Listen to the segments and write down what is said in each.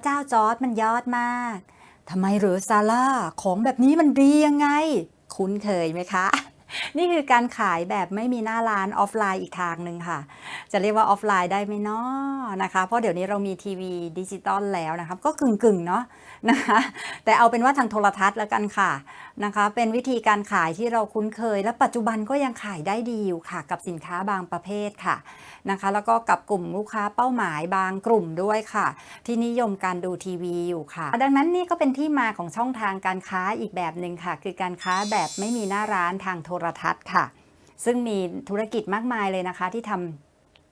ระเจ้าจอร์ดมันยอดมากทำไมเหรือซาร่าของแบบนี้มันดียังไง คุ้นเคยไหมคะ นี่คือการขายแบบไม่มีหน้าร้านออฟไลน์อีกทางหนึ่งค่ะ จะเรียกว่าออฟไลน์ได้ไหมเนาะนะคะ เพราะเดี๋ยวนี้เรามีทีวีดิจิตอลแล้วนะครับ ก็กึ่งๆเนาะ นะคะแต่เอาเป็นว่าทางโทรทัศน์แล้วกันค่ะนะคะเป็นวิธีการขายที่เราคุ้นเคย และปัจจุบันก็ยังขายได้ดีอยู่ค่ะ กับสินค้าบางประเภทค่ะนะคะ แล้วก็กับกลุ่มลูกค้าเป้าหมายบางกลุ่มด้วยค่ะ ที่นิยมการดูทีวีอยู่ค่ะ ดังนั้นนี่ก็เป็นที่มาของช่องทางการค้าอีกแบบหนึ่งค่ะ คือการค้าแบบไม่มีหน้าร้านทางโทรทัศน์ค่ะ ซึ่งมีธุรกิจมากมายเลยนะคะที่ทำ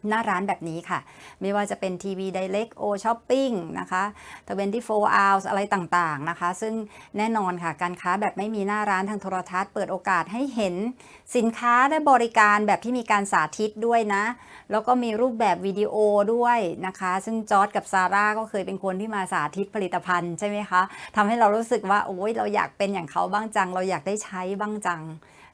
หน้าร้านแบบนี้ค่ะ ไม่ว่าจะเป็นทีวี Direct O Shopping นะคะ24 hours อะไรต่างๆนะคะ ซึ่งแน่นอนค่ะ การค้าแบบไม่มีหน้าร้านทางโทรทัศน์ เปิดโอกาสให้เห็นสินค้าและบริการแบบที่มีการสาธิตด้วยนะ แล้วก็มีรูปแบบวิดีโอด้วยนะคะ ซึ่งจอร์ดกับซาร่าก็เคยเป็นคนที่มาสาธิตผลิตภัณฑ์ใช่ไหมคะทำให้เรารู้สึกว่าโอ้ยเราอยากเป็นอย่างเขาบ้างจัง เราอยากได้ใช้บ้างจัง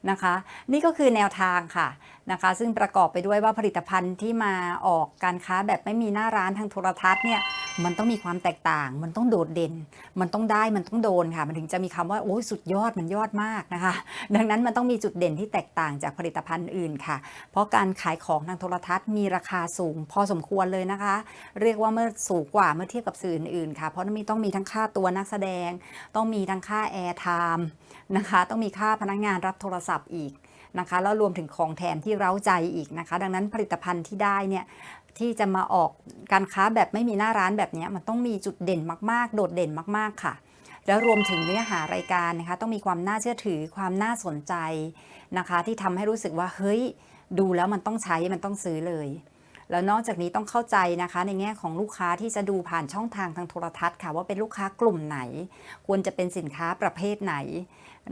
นะคะ นี่ก็คือแนวทางค่ะนะคะ ซึ่งประกอบไปด้วยว่าผลิตภัณฑ์ที่มาออกการค้าแบบไม่มีหน้าร้านทางโทรทัศน์เนี่ย มันต้องมีความแตกต่าง มันต้องโดดเด่น มันต้องได้ มันต้องโดนค่ะ มันถึงจะมีคำว่าโอ้ยสุดยอด มันยอดมากนะคะ ดังนั้นมันต้องมีจุดเด่นที่แตกต่างจากผลิตภัณฑ์อื่นค่ะ เพราะการขายของทางโทรทัศน์มีราคาสูง พอสมควรเลยนะคะ เรียกว่าเมื่อสูงกว่าเมื่อเทียบกับสื่ออื่นๆค่ะ เพราะมีต้องมีทั้งค่าตัวนักแสดง ต้องมีทั้งค่าแอร์ไทม์นะคะ ต้องมีค่าพนักงานรับโทรศัพท์อีกนะคะ แล้วรวมถึงของแถมที่เร้าใจอีกนะคะ ดังนั้นผลิตภัณฑ์ที่ได้เนี่ย ที่จะมาออกการค้าแบบไม่มีหน้าร้านแบบนี้มันต้องมีจุดเด่นมากๆ โดดเด่นมากๆค่ะ แล้วรวมถึงเนื้อหารายการนะคะ ต้องมีความน่าเชื่อถือความน่าสนใจนะคะ ที่ทำให้รู้สึกว่าเฮ้ยดูแล้วมันต้องใช้มันต้องซื้อเลย แล้วนอกจากนี้ต้องเข้าใจนะคะ ในแง่ของลูกค้าที่จะดูผ่านช่องทางทางโทรทัศน์ค่ะว่าเป็นลูกค้ากลุ่มไหน ควรจะเป็นสินค้าประเภทไหน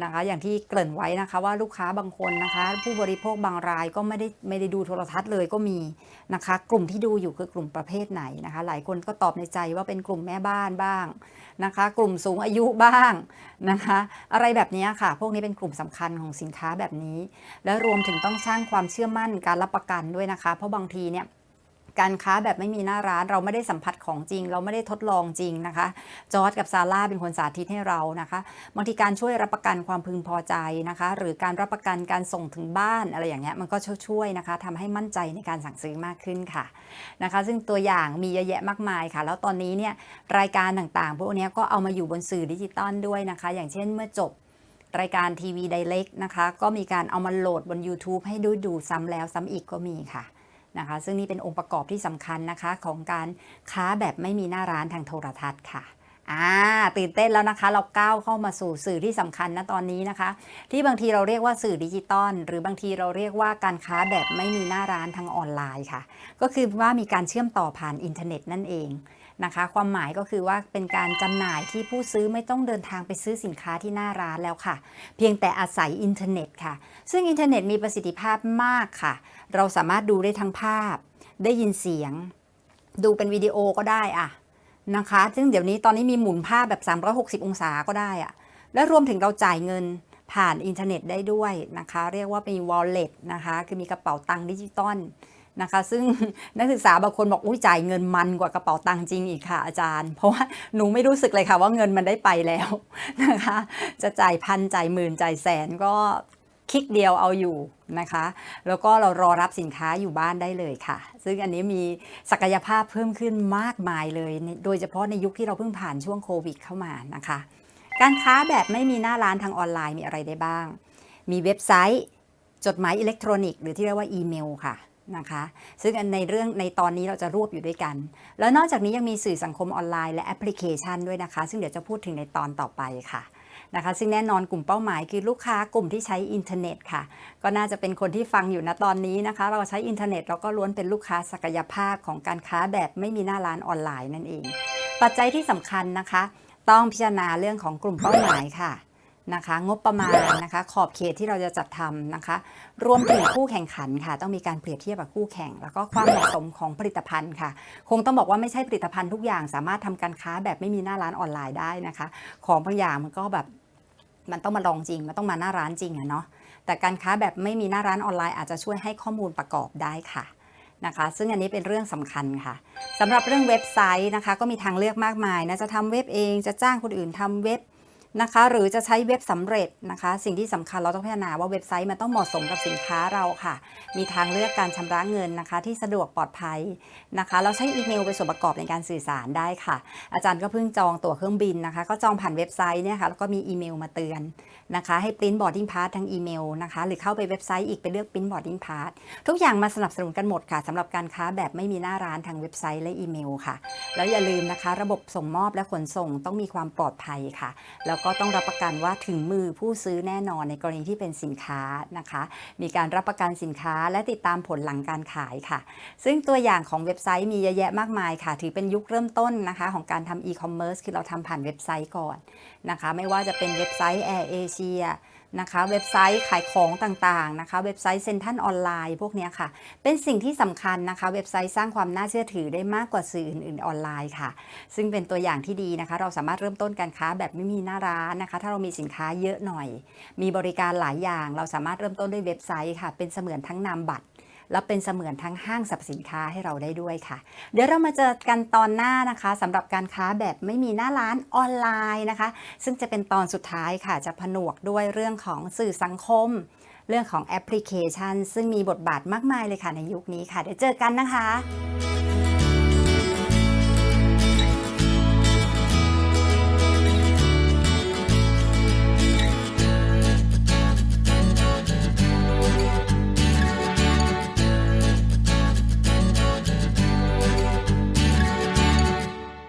นะคะ อย่างที่เกริ่นไว้นะคะว่าลูกค้าบางคนนะคะ ผู้บริโภคบางรายก็ไม่ได้ไม่ได้ดูโทรทัศน์เลยก็มีนะคะ กลุ่มที่ดูอยู่คือกลุ่มประเภทไหนนะคะ หลายคนก็ตอบในใจว่าเป็นกลุ่มแม่บ้านบ้างนะคะ กลุ่มสูงอายุบ้างนะคะ อะไรแบบนี้ค่ะ พวกนี้เป็นกลุ่มสำคัญของสินค้าแบบนี้ และรวมถึงต้องสร้างความเชื่อมั่นการรับประกันด้วยนะคะ เพราะบางทีเนี่ย การค้าแบบไม่มีหน้าร้านเราไม่ได้สัมผัสของจริง เราไม่ได้ทดลองจริงนะคะ จอร์ดกับซาร่าเป็นคนสาธิตให้เรานะคะบางทีการช่วยรับประกันความพึงพอใจนะคะ หรือการรับประกันการส่งถึงบ้านอะไรอย่างเงี้ยมันก็ช่วยนะคะทำให้มั่นใจในการสั่งซื้อมากขึ้นค่ะนะคะ ซึ่งตัวอย่างมีเยอะแยะมากมายค่ะ แล้วตอนนี้เนี่ยรายการต่างๆ พวกนี้ก็เอามาอยู่บนสื่อดิจิตอลด้วยนะคะ อย่างเช่นเมื่อจบรายการทีวีไดเ c กนะคะ ก็มีการเอามาโหลดบน YouTube ให้ดูดูซ้ำแล้วซ้ำอีกก็มีค่ะ นะคะ ซึ่งนี่เป็นองค์ประกอบที่สำคัญนะคะของการค้าแบบไม่มีหน้าร้านทางโทรทัศน์ค่ะอ่าตื่นเต้นแล้วนะคะ เราก้าวเข้ามาสู่สื่อที่สำคัญนะตอนนี้นะคะ ที่บางทีเราเรียกว่าสื่อดิจิตอลหรือบางทีเราเรียกว่าการค้าแบบไม่มีหน้าร้านทางออนไลน์ค่ะ ก็คือว่ามีการเชื่อมต่อผ่านอินเทอร์เน็ตนั่นเอง นะคะ ความหมายก็คือว่าเป็นการจำหน่ายที่ผู้ซื้อไม่ต้องเดินทางไปซื้อสินค้าที่หน้าร้านแล้วค่ะ เพียงแต่อาศัยอินเทอร์เน็ตค่ะ ซึ่งอินเทอร์เน็ตมีประสิทธิภาพมากค่ะ เราสามารถดูได้ทั้งภาพ ได้ยินเสียง ดูเป็นวิดีโอก็ได้อะนะคะ ซึ่งเดี๋ยวนี้ตอนนี้มีหมุนภาพแบบ 360 องศาก็ได้อะและรวมถึงเราจ่ายเงินผ่านอินเทอร์เน็ตได้ด้วยนะคะ เรียกว่าเป็น wallet นะคะ คือมีกระเป๋าตังค์ดิจิตอล นะคะ ซึ่งนักศึกษาบางคนบอกอุ้ยจ่ายเงินมันกว่ากระเป๋าตังค์จริงอีกค่ะอาจารย์ เพราะว่าหนูไม่รู้สึกเลยค่ะว่าเงินมันได้ไปแล้วนะคะ จะจ่ายพันจ่ายหมื่นจ่ายแสนก็คลิกเดียวเอาอยู่นะคะ แล้วก็เรารอรับสินค้าอยู่บ้านได้เลยค่ะ ซึ่งอันนี้มีศักยภาพเพิ่มขึ้นมากมายเลย โดยเฉพาะในยุคที่เราเพิ่งผ่านช่วงโควิดเข้ามานะคะ การค้าแบบไม่มีหน้าร้านทางออนไลน์มีอะไรได้บ้าง มีเว็บไซต์ จดหมายอิเล็กทรอนิกส์หรือที่เรียกว่าอีเมลค่ะ นะคะ ซึ่งในเรื่องในตอนนี้เราจะรวบอยู่ด้วยกัน แล้วนอกจากนี้ยังมีสื่อสังคมออนไลน์และแอปพลิเคชันด้วยนะคะ ซึ่งเดี๋ยวจะพูดถึงในตอนต่อไปค่ะนะคะ ซึ่งแน่นอนกลุ่มเป้าหมายคือลูกค้ากลุ่มที่ใช้อินเทอร์เน็ตค่ะ ก็น่าจะเป็นคนที่ฟังอยู่ณตอนนี้นะคะ เราใช้อินเทอร์เน็ตเราก็ล้วนเป็นลูกค้าศักยภาพของการค้าแบบไม่มีหน้าร้านออนไลน์นั่นเอง ปัจจัยที่สำคัญนะคะ ต้องพิจารณาเรื่องของกลุ่มเป้าหมายค่ะ นะคะงบประมาณนะคะขอบเขตที่เราจะจัดทำนะคะ รวมถึงคู่แข่งขันค่ะ ต้องมีการเปรียบเทียบกับคู่แข่ง แล้วก็ความเหมาะสมของผลิตภัณฑ์ค่ะ คงต้องบอกว่าไม่ใช่ผลิตภัณฑ์ทุกอย่าง สามารถทำการค้าแบบไม่มีหน้าร้านออนไลน์ได้นะคะ ของบางอย่างมันก็แบบมันต้องมาลองจริง มันต้องมาหน้าร้านจริงอะเนาะแต่การค้าแบบไม่มีหน้าร้านออนไลน์อาจจะช่วยให้ข้อมูลประกอบได้ค่ะนะคะซึ่งอันนี้เป็นเรื่องสำคัญค่ะสำหรับเรื่องเว็บไซต์นะคะ ก็มีทางเลือกมากมายนะจะทำเว็บเองจะจ้างคนอื่นทำเว็บ นะคะ หรือจะใช้เว็บสำเร็จนะคะ สิ่งที่สำคัญเราต้องพิจารณาว่าเว็บไซต์มันต้องเหมาะสมกับสินค้าเราค่ะ มีทางเลือกการชำระเงินนะคะ ที่สะดวกปลอดภัยนะคะเราใช้อีเมลเป็นส่วนประกอบในการสื่อสารได้ค่ะ อาจารย์ก็เพิ่งจองตั๋วเครื่องบินนะคะ ก็จองผ่านเว็บไซต์เนี่ยค่ะแล้วก็มีอีเมลมาเตือนนะคะ ให้ปริ้นบอร์ดิ้งพาสทางอีเมลนะคะ หรือเข้าไปเว็บไซต์อีกไปเลือกปริ้นบอร์ดิ้งพาสทุกอย่างมาสนับสนุนกันหมดค่ะสำหรับการค้าแบบไม่มีหน้าร้านทางเว็บไซต์และอีเมลค่ะ แล้วอย่าลืมนะคะ ระบบส่งมอบและขนส่งต้องมีความปลอดภัยค่ะแล้วก็ต้องรับประกันว่าถึงมือผู้ซื้อแน่นอนในกรณีที่เป็นสินค้านะคะ มีการรับประกันสินค้าและติดตามผลหลังการขายค่ะ ซึ่งตัวอย่างของเว็บไซต์มีเยอะแยะมากมายค่ะ ถือเป็นยุคเริ่มต้นนะคะของการทำอีคอมเมิร์ซคือเราทำผ่านเว็บไซต์ก่อนนะคะ ไม่ว่าจะเป็นเว็บไซต์ Air Asia นะคะเว็บไซต์ขายของต่างๆนะคะ เว็บไซต์เซ็นทรัลออนไลน์พวกนี้ค่ะ เป็นสิ่งที่สำคัญนะคะ เว็บไซต์สร้างความน่าเชื่อถือได้มากกว่าสื่ออื่นๆออนไลน์ค่ะ ซึ่งเป็นตัวอย่างที่ดีนะคะ เราสามารถเริ่มต้นการค้าแบบไม่มีหน้าร้านนะคะ ถ้าเรามีสินค้าเยอะหน่อย มีบริการหลายอย่าง เราสามารถเริ่มต้นด้วยเว็บไซต์ค่ะ เป็นเสมือนทั้งนามบัตร และเป็นเสมือนทั้งห้างสรรพสินค้าให้เราได้ด้วยค่ะ เดี๋ยวเรามาเจอกันตอนหน้านะคะสำหรับการค้าแบบไม่มีหน้าร้านออนไลน์นะคะ ซึ่งจะเป็นตอนสุดท้ายค่ะจะผนวกด้วยเรื่องของสื่อสังคม เรื่องของแอปพลิเคชัน ซึ่งมีบทบาทมากมายเลยค่ะในยุคนี้ค่ะ เดี๋ยวเจอกันนะคะ